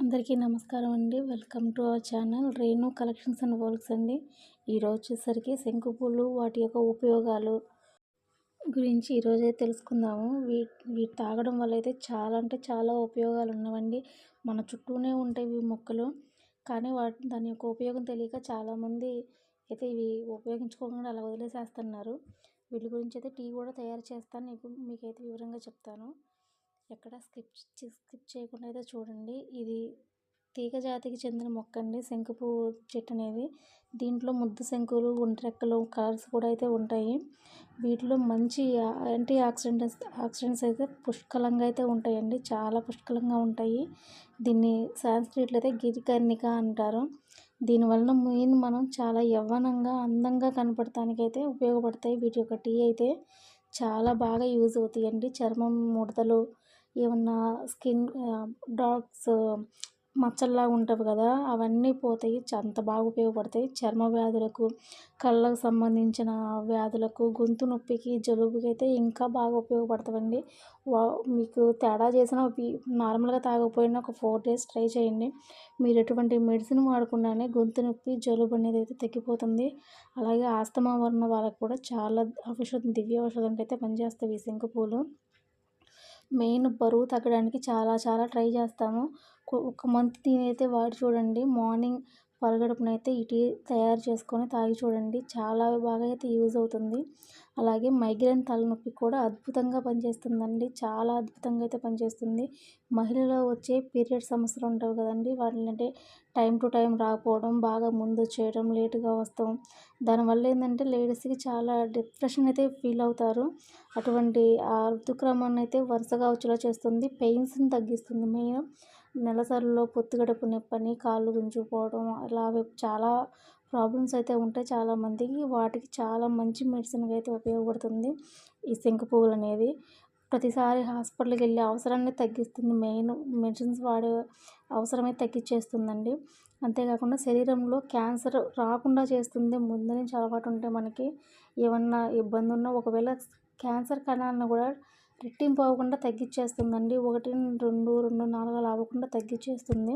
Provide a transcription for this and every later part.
అందరికీ నమస్కారం అండి. Welcome to our channel Renu collections and works అండి. ఈరోజు వచ్చేసరికి శంకు పూలు వాటి యొక్క ఉపయోగాలు గురించి ఈరోజే తెలుసుకుందాము. వీటి వీటి తాగడం వల్ల అయితే చాలా అంటే చాలా ఉపయోగాలు ఉన్నవండి. మన చుట్టూనే ఉంటాయి ఇవి మొక్కలు. కానీ వాటి దాని యొక్క ఉపయోగం తెలియక చాలామంది అయితే ఇవి ఉపయోగించుకోకుండా అలా వదిలేసేస్తున్నారు. వీటి గురించి అయితే టీ కూడా తయారు చేస్తాను. మీకైతే వివరంగా చెప్తాను. ఎక్కడ స్కిప్ స్కిప్ చేయకుండా అయితే చూడండి. ఇది తీగ జాతికి చెందిన మొక్క అండి శంకు పువ్వు చెట్టు అనేది దీంట్లో ముద్దు శంకులు ఒంటరెక్కలు కలర్స్ కూడా అయితే ఉంటాయి. వీటిలో మంచి యాంటీ ఆక్సిడెంట్స్ ఆక్సిడెంట్స్ అయితే పుష్కలంగా అయితే ఉంటాయండి. చాలా పుష్కలంగా ఉంటాయి. దీన్ని సాంస్క్రిట్లో అయితే గిరికర్ణిక అంటారు. దీనివలన మెయిన్ మనం చాలా యవ్వనంగా అందంగా కనపడటానికి అయితే ఉపయోగపడతాయి. వీటి యొక్క టీ అయితే చాలా బాగా యూజ్ అవుతాయండి. చర్మం ముడతలు ఏమన్నా స్కిన్ డాగ్స్ మచ్చల్లాగా ఉంటాయి కదా అవన్నీ పోతాయి. అంత బాగా ఉపయోగపడతాయి. చర్మ వ్యాధులకు కళ్ళకు సంబంధించిన వ్యాధులకు గొంతు నొప్పికి జలుబుకి అయితే ఇంకా బాగా ఉపయోగపడుతుందండి మీకు తేడా చేసిన నార్మల్గా తాగకపోయినా ఒక ఫోర్ డేస్ ట్రై చేయండి. మీరు ఎటువంటి మెడిసిన్ వాడకుండానే గొంతు నొప్పి జలుబు అనేది అయితే తగ్గిపోతుంది. అలాగే ఆస్తమా ఉన్న వాళ్ళకి కూడా చాలా ఔషధం దివ్య ఔషధంకి అయితే పనిచేస్తాయి. ఈ శంకు పూలు. మెయిన్ బరువు తగ్గడానికి చాలా చాలా ట్రై చేస్తాము. ఒక మంత్ దీనైతే వాడి చూడండి మార్నింగ్ పరగడుపునైతే ఈ టీ తయారు చేసుకొని తాగి చూడండి. చాలా బాగా అయితే యూజ్ అవుతుంది. అలాగే మైగ్రేన్ తలనొప్పి కూడా అద్భుతంగా పనిచేస్తుందండి. చాలా అద్భుతంగా అయితే పనిచేస్తుంది. మహిళలో వచ్చే పీరియడ్ సమస్యలు ఉంటాయి కదండి. వాటిని అంటే టైం టు టైం రాకపోవడం బాగా ముందు చేయడం లేటుగా వస్తాం. దానివల్ల ఏంటంటే లేడీస్కి చాలా డిప్రెషన్ అయితే ఫీల్ అవుతారు. అటువంటి ఆ ఋతుక్రమాన్ని అయితే వరుసగా వచ్చేలా చేస్తుంది. పెయిన్స్ని తగ్గిస్తుంది మెయిన్. నెలసరిలో పొత్తికడుపు నొప్పని కాళ్ళు గుంజుకుపోవడం అలా చాలా ప్రాబ్లమ్స్ అయితే ఉంటాయి చాలామందికి. వాటికి చాలా మంచి మెడిసిన్గా అయితే ఉపయోగపడుతుంది ఈ శంకు పువ్వులు అనేది. ప్రతిసారి హాస్పిటల్కి వెళ్ళే అవసరాన్ని తగ్గిస్తుంది. మెయిన్ మెడిసిన్స్ వాడే అవసరమే తగ్గించేస్తుందండి అంతేకాకుండా శరీరంలో క్యాన్సర్ రాకుండా చేస్తుంది. ముందు నుంచి అలవాటు ఉంటే మనకి ఏమన్నా ఇబ్బంది ఉన్నా ఒకవేళ క్యాన్సర్ కణాలను కూడా రెట్టింపు అవ్వకుండా తగ్గించేస్తుందండి ఒకటి రెండు రెండు నాలుగు అలా అవ్వకుండా తగ్గించేస్తుంది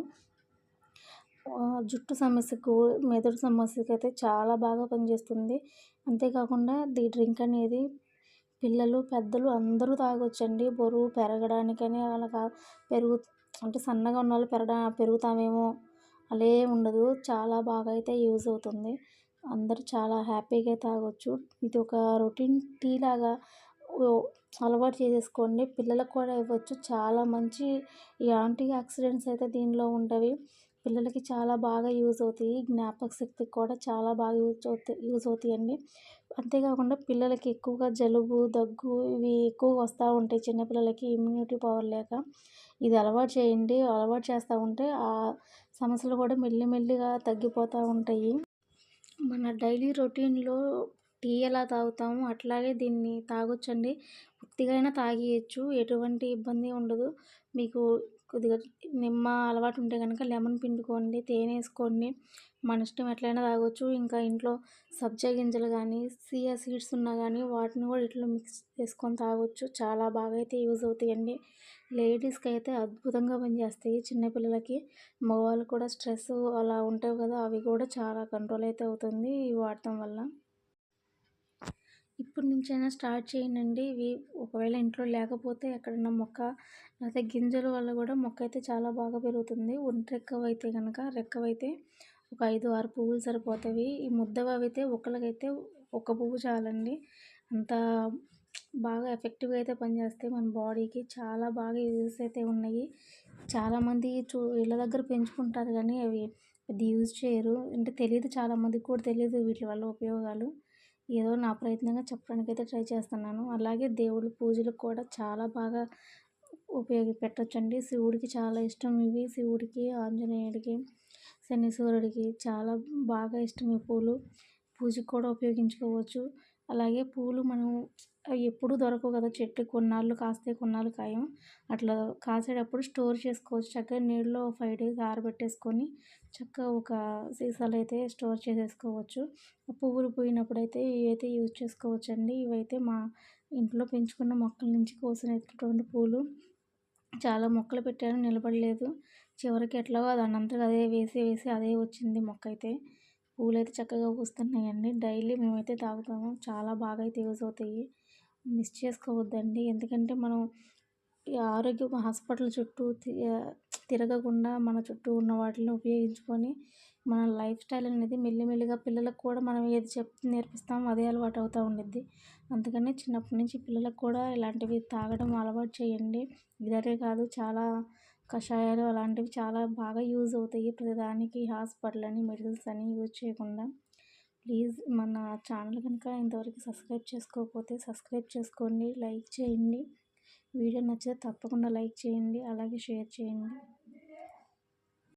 జుట్టు సమస్యకు మెదడు సమస్యకు అయితే చాలా బాగా పనిచేస్తుంది. అంతేకాకుండా ఈ డ్రింక్ అనేది పిల్లలు పెద్దలు అందరూ తాగొచ్చండి. బరువు పెరగడానికని అలా పెరుగు అంటే సన్నగా ఉన్న వాళ్ళు పెరగ పెరుగుతామేమో అలా ఉండదు. చాలా బాగా అయితే యూజ్ అవుతుంది. అందరూ చాలా హ్యాపీగా తాగొచ్చు. ఇది ఒక రొటీన్ టీ లాగా అలవాటు చేసేసుకోండి. పిల్లలకు కూడా ఇవ్వచ్చు. చాలా మంచి ఈ యాంటీ ఆక్సిడెంట్స్ అయితే దీనిలో ఉంటవి పిల్లలకి చాలా బాగా యూజ్ అవుతాయి. జ్ఞాపక శక్తికి కూడా చాలా బాగా యూజ్ అవుతాయి యూజ్ అవుతాయండి. అంతేకాకుండా పిల్లలకి ఎక్కువగా జలుబు దగ్గు ఇవి ఎక్కువగా వస్తూ ఉంటాయి. చిన్నపిల్లలకి ఇమ్యూనిటీ పవర్ లేక. ఇది అలవాటు చేయండి. అలవాటు చేస్తూ ఉంటే ఆ సమస్యలు కూడా మెల్లిమెల్లిగా తగ్గిపోతూ ఉంటాయి. మన డైలీ రొటీన్లో టీ ఎలా తాగుతామో అట్లాగే దీన్ని తాగొచ్చండి. ఉత్తిగా అయినా తాగేయచ్చు ఎటువంటి ఇబ్బంది ఉండదు. మీకు కొద్దిగా నిమ్మ అలవాటు ఉంటే కనుక లెమన్ పిండుకోండి తేనె వేసుకోండి. మన ఇష్టం ఎట్లయినా తాగొచ్చు. ఇంకా ఇంట్లో సబ్జా గింజలు కానీ సియా సీడ్స్ ఉన్నా కానీ వాటిని కూడా ఇట్లా మిక్స్ చేసుకొని తాగొచ్చు. చాలా బాగా అయితే యూజ్ అవుతాయండి. లేడీస్కి అయితే అద్భుతంగా పనిచేస్తాయి. చిన్నపిల్లలకి మగవాళ్ళు కూడా స్ట్రెస్ అలా ఉంటాయి కదా అవి కూడా చాలా కంట్రోల్ అయితే అవుతుంది వాడటం వల్ల. ఇప్పటి నుంచైనా స్టార్ట్ చేయండి ఇవి ఒకవేళ ఇంట్లో లేకపోతే ఎక్కడన్నా మొక్క లేకపోతే గింజల వల్ల కూడా మొక్క అయితే చాలా బాగా పెరుగుతుంది. ఒంటెక్కవైతే కనుక రెక్కవైతే ఒక ఐదు ఆరు పువ్వులు సరిపోతాయి. ఈ ముద్దవైతే అయితే ఒకరికైతే ఒక పువ్వు చాలండి. అంత బాగా ఎఫెక్టివ్గా అయితే పనిచేస్తాయి మన బాడీకి. చాలా బాగా యూజెస్ అయితే ఉన్నాయి. చాలామంది చూ ఇళ్ళ దగ్గర పెంచుకుంటారు కానీ అవి అది యూజ్ చేయరు. అంటే తెలియదు చాలామందికి కూడా తెలియదు వీటి వల్ల ఉపయోగాలు. ఏదో నా ప్రయత్నంగా చెప్పడానికి అయితే ట్రై చేస్తున్నాను. అలాగే దేవుడి పూజలకు కూడా చాలా బాగా ఉపయోగ పెట్టచ్చండి శివుడికి చాలా ఇష్టం ఇవి. శివుడికి ఆంజనేయుడికి శనీశ్వరుడికి చాలా బాగా ఇష్టం ఈ పూలు. పూజకు కూడా ఉపయోగించుకోవచ్చు. అలాగే పూలు మనం ఎప్పుడు దొరకవు కదా చెట్టు కొన్నాళ్ళు కాస్తే కొన్నాళ్ళు కాయం. అట్లా కాసేటప్పుడు స్టోర్ చేసుకోవచ్చు. చక్కగా నీళ్ళలో ఫైవ్ డేస్ ఆరబెట్టేసుకొని చక్కగా ఒక సీసాలు అయితే స్టోర్ చేసేసుకోవచ్చు. పువ్వులు పోయినప్పుడు అయితే ఇవైతే యూజ్ చేసుకోవచ్చు అండి ఇవైతే మా ఇంట్లో పెంచుకున్న మొక్కల నుంచి కోసినటువంటి పూలు. చాలా మొక్కలు పెట్టాను నిలబడలేదు. చివరికి ఎట్లాగో దాని అంతగా అదే వేసి వేసి అదే వచ్చింది మొక్క అయితే. పూలు అయితే చక్కగా పూస్తున్నాయండి. డైలీ మేమైతే తాగుతాము. చాలా బాగా అయితే యూజ్ అవుతాయి. మిస్ చేసుకోవద్దండి. ఎందుకంటే మనం ఆరోగ్య ఆరోగ్యం హాస్పిటల్ చుట్టూ తిరగకుండా మన చుట్టూ ఉన్న వాటిని ఉపయోగించుకొని మన లైఫ్ స్టైల్ అనేది మెల్లిమెల్లిగా పిల్లలకు కూడా మనం ఏది చెప్తే నేర్పిస్తామో అదే అలవాటు అవుతూ ఉండిద్ది. అందుకని చిన్నప్పటి నుంచి పిల్లలకు కూడా ఇలాంటివి తాగడం అలవాటు చేయండి. ఇదనే కాదు చాలా కషాయాలు అలాంటివి చాలా బాగా యూజ్ అవుతాయి ప్రతిదానికి హాస్పిటల్ అని మెడిసిన్స్ అని యూజ్ చేయకుండా. ప్లీజ్ మన ఛానల్ కనుక ఇంతవరకు సబ్స్క్రైబ్ చేసుకోకపోతే సబ్స్క్రైబ్ చేసుకోండి లైక్ చేయండి. వీడియో నచ్చితే తప్పకుండా లైక్ చేయండి అలాగే షేర్ చేయండి.